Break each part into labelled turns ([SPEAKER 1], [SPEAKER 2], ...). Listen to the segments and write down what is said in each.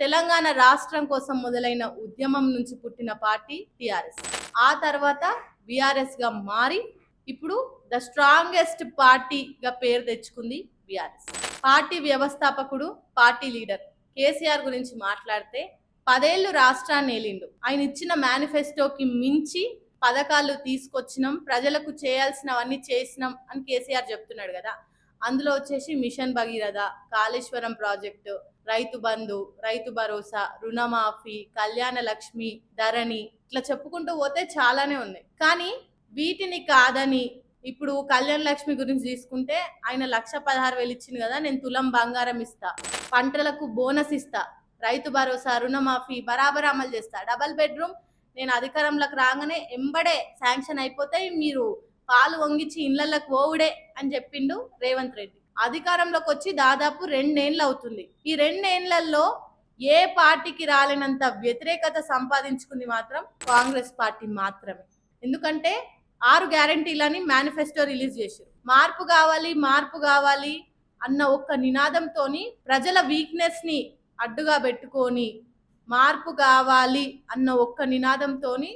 [SPEAKER 1] తెలంగాణ రాష్ట్రం కోసం మొదలైన ఉద్యమం నుంచి పుట్టిన పార్టీ టిఆర్ఎస్. ఆ తర్వాత బీఆర్ఎస్గా మారి ఇప్పుడు ద స్ట్రాంగెస్ట్ పార్టీగా పేరు తెచ్చుకుంది బీఆర్ఎస్. పార్టీ వ్యవస్థాపకుడు పార్టీ లీడర్ కేసీఆర్ గురించి మాట్లాడితే పదేళ్ళు రాష్ట్రాన్ని ఏలిండు. ఆయన ఇచ్చిన మేనిఫెస్టోకి మించి పథకాలు తీసుకొచ్చినాం ప్రజలకు చేయాల్సినవన్నీ చేసినాం అని కేసీఆర్ చెప్తున్నాడు కదా. అందులో వచ్చేసి మిషన్ భగీరథ కాళేశ్వరం ప్రాజెక్టు రైతు బంధు రైతు భరోసా రుణమాఫీ కళ్యాణ లక్ష్మి ధరణి ఇట్లా చెప్పుకుంటూ పోతే చాలానే ఉన్నాయి. కానీ వీటిని కాదని ఇప్పుడు కళ్యాణ లక్ష్మి గురించి తీసుకుంటే ఆయన లక్ష పదహారు వేలు ఇచ్చింది కదా నేను తులం బంగారం ఇస్తా పంటలకు బోనస్ ఇస్తా రైతు భరోసా రుణమాఫీ బరాబర్ అమలు చేస్తా డబల్ బెడ్రూమ్ నేను అధికారంలోకి రాగానే ఎంబడే శాంక్షన్ అయిపోతాయి మీరు పాలు వంగించి ఇళ్ళలోకి పోవుడే అని చెప్పిండు రేవంత్ రెడ్డి. అధికారంలోకి వచ్చి దాదాపు రెండేళ్ళు అవుతుంది. ఈ రెండేళ్ళలో ఏ పార్టీకి రాలేనంత వ్యతిరేకత సంపాదించుకుంది మాత్రం కాంగ్రెస్ పార్టీ మాత్రమే. ఎందుకంటే ఆరు గ్యారంటీలని మేనిఫెస్టో రిలీజ్ చేశారు. మార్పు కావాలి మార్పు కావాలి అన్న ఒక్క నినాదంతోని ప్రజల వీక్నెస్ని అడ్డుగా పెట్టుకొని మార్పు కావాలి అన్న ఒక్క నినాదంతోని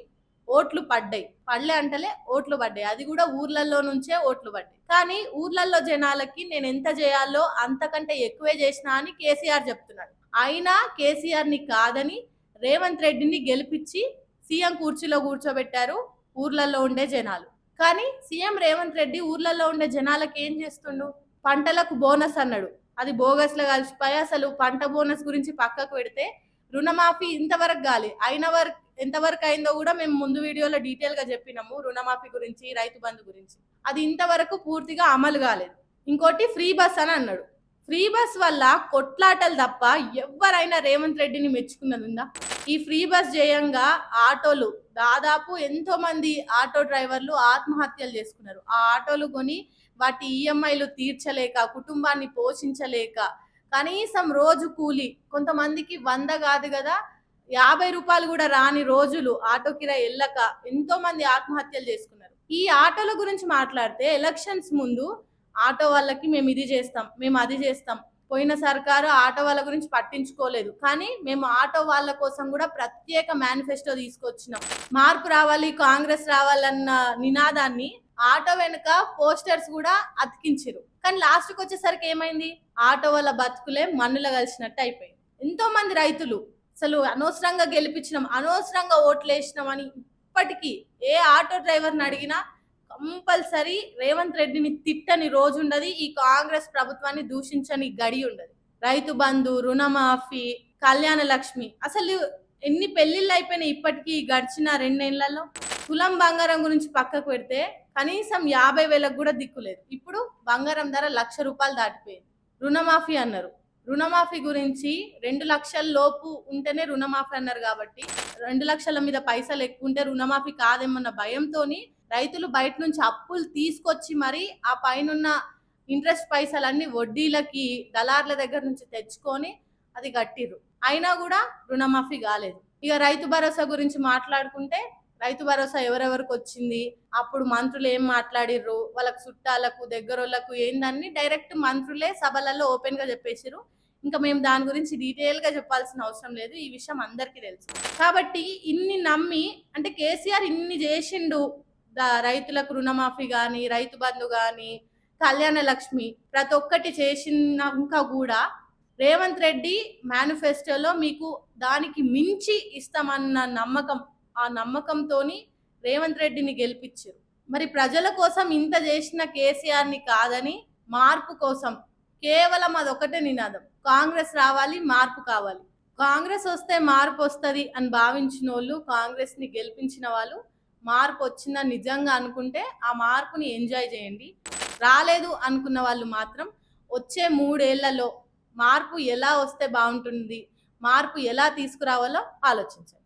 [SPEAKER 1] ఓట్లు పడ్డాయి. పడలే అంటలే ఓట్లు పడ్డాయి. అది కూడా ఊర్లలో నుంచే ఓట్లు పడ్డాయి. కానీ ఊర్లలో జనాలకి నేను ఎంత చేయాలో అంతకంటే ఎక్కువే చేసినా అని కేసీఆర్ చెప్తున్నాడు. అయినా కేసీఆర్ని కాదని రేవంత్ రెడ్డిని గెలిపించి సీఎం కుర్చీలో కూర్చోబెట్టారు ఊర్లలో ఉండే జనాలు. కానీ సీఎం రేవంత్ రెడ్డి ఊర్లలో ఉండే జనాలకి ఏం చేస్తుండు? పంటలకు బోనస్ అన్నాడు. అది బోగస్లో కలిసిపోయి అసలు పంట బోనస్ గురించి పక్కకు పెడితే రుణమాఫీ ఇంతవరకు కాలి. అయిన వరకు ఎంతవరకు అయిందో కూడా మేము ముందు వీడియోలో డీటెయిల్గా చెప్పినాము రుణమాఫీ గురించి రైతు బంధు గురించి. అది ఇంతవరకు పూర్తిగా అమలు కాలేదు. ఇంకోటి ఫ్రీ బస్ అని అన్నాడు. ఫ్రీ బస్ వల్ల కొట్లాటలు తప్ప ఎవరైనా రేవంత్ రెడ్డిని మెచ్చుకున్నది ఉందా? ఈ ఫ్రీ బస్ జయంగా ఆటోలు దాదాపు ఎంతో మంది ఆటో డ్రైవర్లు ఆత్మహత్యలు చేసుకున్నారు. ఆ ఆటోలు కొని వాటి ఈఎంఐలు తీర్చలేక కుటుంబాన్ని పోషించలేక కనీసం రోజు కూలి కొంతమందికి వంద కాదు కదా యాభై రూపాయలు కూడా రాని రోజులు ఆటో కిరా వెళ్ళక ఎంతో మంది ఆత్మహత్యలు చేసుకున్నారు. ఈ ఆటోల గురించి మాట్లాడితే ఎలక్షన్స్ ముందు ఆటో వాళ్ళకి మేము ఇది చేస్తాం మేము అది చేస్తాం. పోయిన సర్కారు ఆటో వాళ్ళ గురించి పట్టించుకోలేదు. కానీ మేము ఆటో వాళ్ళ కోసం కూడా ప్రత్యేక మేనిఫెస్టో తీసుకొచ్చినాం. మార్పు రావాలి కాంగ్రెస్ రావాలన్న నినాదాన్ని ఆటో వెనుక పోస్టర్స్ కూడా అతికించారు కానీ లాస్ట్కి వచ్చేసరికి ఏమైంది? ఆటో వాళ్ళ బతుకులే మన్నుల కలిసినట్టు అయిపోయింది. ఎంతో మంది రైతులు అసలు అనవసరంగా గెలిపించినాం అనవసరంగా ఓట్లేసినాం అని ఇప్పటికీ ఏ ఆటో డ్రైవర్ని అడిగినా కంపల్సరీ రేవంత్ రెడ్డిని తిట్టని రోజు ఉండదు ఈ కాంగ్రెస్ ప్రభుత్వాన్ని దూషించని గడి ఉండదు. రైతు బంధు రుణమాఫీ కళ్యాణ లక్ష్మి అసలు ఎన్ని పెళ్ళిళ్ళు అయిపోయినాయి ఇప్పటికీ గడిచిన రెండేళ్ళలో? తులం బంగారం గురించి పక్కకు పెడితే కనీసం యాభై వేలకు కూడా దిక్కులేదు ఇప్పుడు బంగారం ధర లక్ష రూపాయలు దాటిపోయింది. రుణమాఫీ అన్నారు. రుణమాఫీ గురించి రెండు లక్షల లోపు ఉంటేనే రుణమాఫీ అన్నారు కాబట్టి రెండు లక్షల మీద పైసలు ఎక్కువ ఉంటే రుణమాఫీ కాదేమన్న భయంతోని రైతులు బయట నుంచి అప్పులు తీసుకొచ్చి మరి ఆ పైనున్న ఇంట్రెస్ట్ పైసలన్నీ వడ్డీలకి దళార్ల దగ్గర నుంచి తెచ్చుకొని అది కట్టిర్రు. అయినా కూడా రుణమాఫీ కాలేదు. ఇక రైతు భరోసా గురించి మాట్లాడుకుంటే రైతు భరోసా ఎవరెవరికి వచ్చింది? అప్పుడు మంత్రులు ఏం మాట్లాడిర్రు? వాళ్ళకు చుట్టాలకు దగ్గరోళ్ళకు ఏందని డైరెక్ట్ మంత్రులే సభలలో ఓపెన్గా ఇంకా మేము దాని గురించి డీటెయిల్గా చెప్పాల్సిన అవసరం లేదు. ఈ విషయం అందరికీ తెలుసు. కాబట్టి ఇన్ని నమ్మి అంటే కేసీఆర్ ఇన్ని చేసిండు రైతులకు రుణమాఫీ కానీ రైతు బంధు కానీ కళ్యాణ లక్ష్మి ప్రతి ఒక్కటి చేసినాక కూడా రేవంత్ రెడ్డి మేనిఫెస్టోలో మీకు దానికి మించి ఇస్తామన్న నమ్మకం ఆ నమ్మకంతోని రేవంత్ రెడ్డిని గెలిపించారు మరి ప్రజల కోసం ఇంత చేసిన కేసీఆర్ని కాదని మార్పు కోసం కేవలం అదొకటే నినాదం. కాంగ్రెస్ రావాలి మార్పు కావాలి. కాంగ్రెస్ వస్తే మార్పు వస్తుంది అని భావించిన వాళ్ళు కాంగ్రెస్ని గెలిపించిన వాళ్ళు మార్పు వచ్చిందని నిజంగా అనుకుంటే ఆ మార్పుని ఎంజాయ్ చేయండి. రాలేదు అనుకున్న వాళ్ళు మాత్రం వచ్చే మూడేళ్ళలో మార్పు ఎలా వస్తే బాగుంటుంది మార్పు ఎలా తీసుకురావాలో ఆలోచించండి.